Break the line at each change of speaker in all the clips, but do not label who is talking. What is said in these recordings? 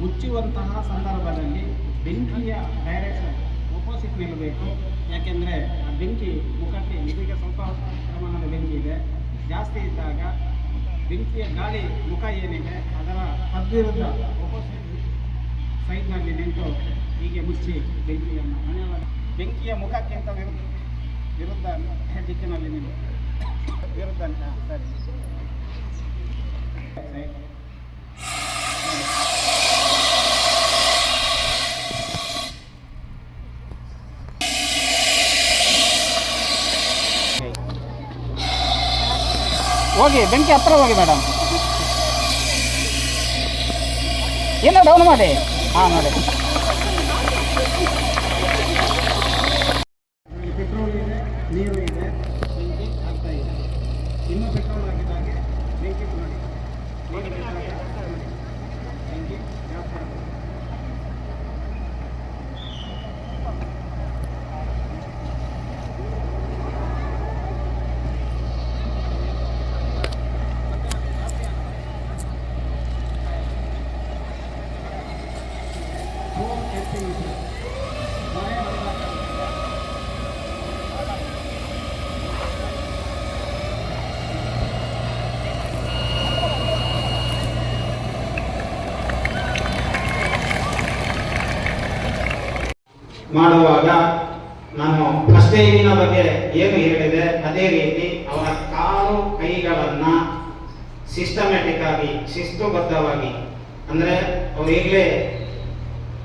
ಮುಚ್ಚುವಂತಹ ಸಂದರ್ಭದಲ್ಲಿ ಬೆಂಕಿಯ direction opposite ನಿಲ್ಲಬೇಕು ಯಾಕೆಂದರೆ ಆ ಬೆಂಕಿ ಮುಖಕ್ಕೆ ಇದೀಗ ಸ್ವಲ್ಪ ಪ್ರಮಾಣದ ಬೆಂಕಿ ಇದೆ. ಜಾಸ್ತಿ ಇದ್ದಾಗ ಬೆಂಕಿಯ ಗಾಳಿ ಮುಖ ಏನಿದೆ ಅದರ ತದ್ವಿರುದ್ಧ ಅಪೋಸಿಟ್ ಸೈಡ್ನಲ್ಲಿ ನಿಂತು ಹೀಗೆ ಮುಚ್ಚಿ ಬೆಂಕಿಯನ್ನು ಮನೆಯೊಳಗೆ ಬೆಂಕಿಯ ಮುಖಕ್ಕಿಂತ ವಿರುದ್ಧ ವಿರುದ್ಧ ದಿಕ್ಕಿನಲ್ಲಿ ನಿಂತು ವಿರುದ್ಧ ಸರಿ. ಹೋಗಿ, ಬೆಂಕಿ ಹತ್ರ ಹೋಗಿ ಮೇಡಮ್ ಏನೋ ಡೌನ್ ಮಾಡಿ. ಹಾಂ, ನೋಡಿ. ಪೆಟ್ರೋಲ್ ಇದೆ ನೀರು ಇದೆ ಆಗ್ತಾ ಇದೆ. ಇನ್ನೂ ಪೆಟ್ರೋಲ್ ಹಾಕಿದಾಗೆ ಬೆಂಕಿ ನೋಡಿ ಬೆಂಕಿ ಜಾಸ್ತಿ
ಮಾಡುವಾಗ ನಾನು ಫಸ್ಟ್ ಬಗ್ಗೆ ಏನು ಹೇಳಿದೆ, ಅದೇ ರೀತಿ ಅವರ ಕಾಲು ಕೈಗಳನ್ನ ಸಿಸ್ಟಮ್ಯಾಟಿಕ್ ಆಗಿ, ಶಿಸ್ತುಬದ್ಧವಾಗಿ, ಅಂದ್ರೆ ಅವ್ರು ಈಗಲೇ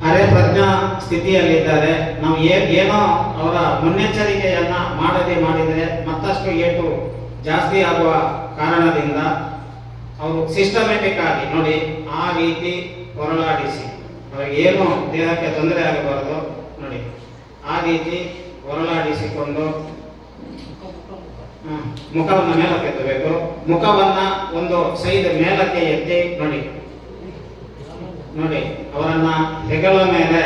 ಅರೆ ಪ್ರಜ್ಞಾ ಸ್ಥಿತಿಯಲ್ಲಿದ್ದಾರೆ. ನಾವು ಏನೋ ಅವರ ಮುನ್ನೆಚ್ಚರಿಕೆಯನ್ನ ಮಾಡದೆ ಮಾಡಿದರೆ ಮತ್ತಷ್ಟು ಏಟು ಜಾಸ್ತಿ ಆಗುವ ಕಾರಣದಿಂದ ಅವರು ಸಿಸ್ಟಮ್ಯಾಟಿಕ್ ಆಗಿ ನೋಡಿ ಆ ರೀತಿ ಹೊರಳಾಡಿಸಿ ಅವರಿಗೆ ಏನು ದೇಹಕ್ಕೆ ತೊಂದರೆ ಆಗಬಾರದು ಆ ರೀತಿ ಹೊರಳಾಡಿಸಿಕೊಂಡು ಹ್ಮ್, ಮುಖವನ್ನು ಮೇಲಕ್ಕೆ ಎತ್ತಬೇಕು. ಮುಖವನ್ನ ಒಂದು ಸೈಡ್ ಮೇಲಕ್ಕೆ ಎತ್ತಿ ನೋಡಿ. ನೋಡಿ ಅವರನ್ನ ಹೆಗಲ ಮೇಲೆ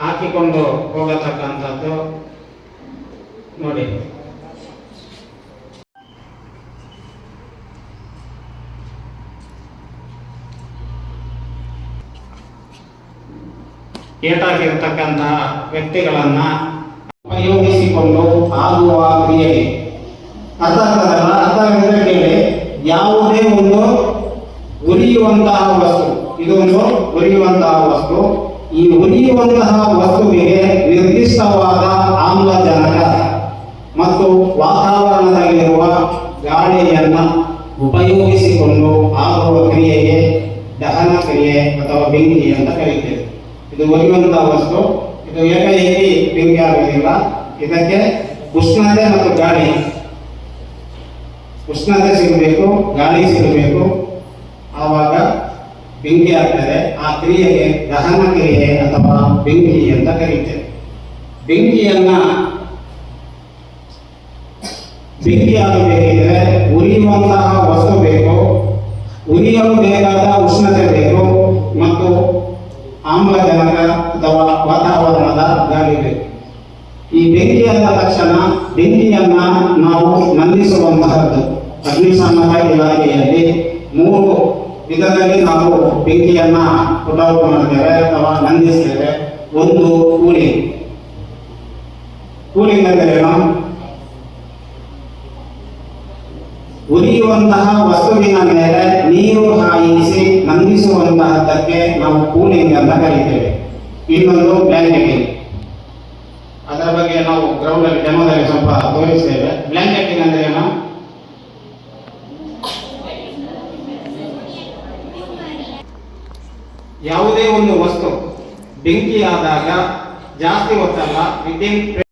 ಹಾಕಿಕೊಂಡು ಹೋಗತಕ್ಕಂಥದ್ದು. ನೋಡಿ. ಏಟಾಗಿರ್ತಕ್ಕಂತಹ ವ್ಯಕ್ತಿಗಳನ್ನ ಉಪಯೋಗಿಸಿಕೊಂಡು ಆಗುವ ಕ್ರಿಯೆ. ಅರ್ಥ ಆಗ್ತದಲ್ಲ ಯಾವುದೇ ಒಂದು ಉರಿಯುವಂತಹ ವಸ್ತು, ಇದೊಂದು ಉರಿಯುವಂತಹ ವಸ್ತು. ಈ ಉರಿಯುವಂತಹ ವಸ್ತುವಿಗೆ ನಿರ್ದಿಷ್ಟವಾದ ಆಮ್ಲಜನಕ ಮತ್ತು ವಾತಾವರಣದಲ್ಲಿರುವ ಗಾಳಿಯನ್ನ ಉಪಯೋಗಿಸಿಕೊಂಡು ಆಗುವ ಕ್ರಿಯೆಗೆ ದಹನ ಕ್ರಿಯೆ ಅಥವಾ ಬೆಂಕಿ ಅಂತ ಕರೀತೇವೆ. ಇದು ಉರಿಯುವಂತಹ ವಸ್ತು. ಇದು ಏಕಾಏಕಿ ಬೆಂಕಿ ಆಗುವುದಿಲ್ಲ ಇದಕ್ಕೆ ಉಷ್ಣತೆ ಮತ್ತು ಗಾಳಿ. ಉಷ್ಣತೆ ಸಿಗಬೇಕು, ಗಾಳಿ ಸಿಗಬೇಕು. ಆವಾಗ ಬೆಂಕಿ ಆಗ್ತದೆ. ಆ ಕ್ರಿಯೆಗೆ ದಹನ ಕ್ರಿಯೆ ಅಥವಾ ಬೆಂಕಿ ಅಂತ ಕರೀತೇವೆ. ಬೆಂಕಿಯನ್ನ ಬೆಂಕಿ ಆಗಬೇಕಿದ್ರೆ ಉರಿಯುವಂತಹ ವಸ್ತು ಬೇಕು. ಉರಿಯಲು ಬೇಕಾದ ಉಷ್ಣತೆ ಬೇಕು ಮತ್ತು ಆಮ್ಲಜನಕ ಅಥವಾ ವಾತಾವರಣದ ಗಾಳಿ ಬೇಕು ಈ ಬೆಂಕಿ ಅಂದ ತಕ್ಷಣ ಬೆಂಕಿಯನ್ನ ನಾವು ನಂದಿಸುವಂತಹದ್ದು ಅಗ್ನಿಶಾಮಕ ಇಲಾಖೆಯಲ್ಲಿ ಮೂರು ವಿಧದಲ್ಲಿ ನಾವು ಬೆಂಕಿಯನ್ನ ಪುಟಾವ್ ಮಾಡ್ತೇವೆ ಅಥವಾ ನಂದಿಸ್ತೇವೆ. ಒಂದು ಕೂಲಿಂಗ್. ಕೂಲಿಂಗ್ ಉರಿಯುವಂತಹ ವಸ್ತುವಿನ ಮೇಲೆ ನೀರು ಹಾಯಿಸಿ ನಂದಿಸುವಂತಹದ್ದಕ್ಕೆ ನಾವು ಕೂಲಿಂಗ್ ಅಂತ ಕರೀತೇವೆ. ಇನ್ನೊಂದು ಬ್ಲ್ಯಾಂಕೆಟಿಂಗ್ ಅದರ ನಾವು ಗ್ರೌಂಡ್ ಅಲ್ಲಿ ಡೆಮೋದಲ್ಲಿ ಸ್ವಲ್ಪ ತೋರಿಸ್ತೇವೆ ಬ್ಲಾಂಕೆಟಿಂಗ್ ಅಂದ್ರೆ ಏನು? ಯಾವುದೇ ಒಂದು ವಸ್ತು ಬೆಂಕಿ ಆದಾಗ ಜಾಸ್ತಿ ಹೊತ್ತಲ್ಲ ವಿದಿನ್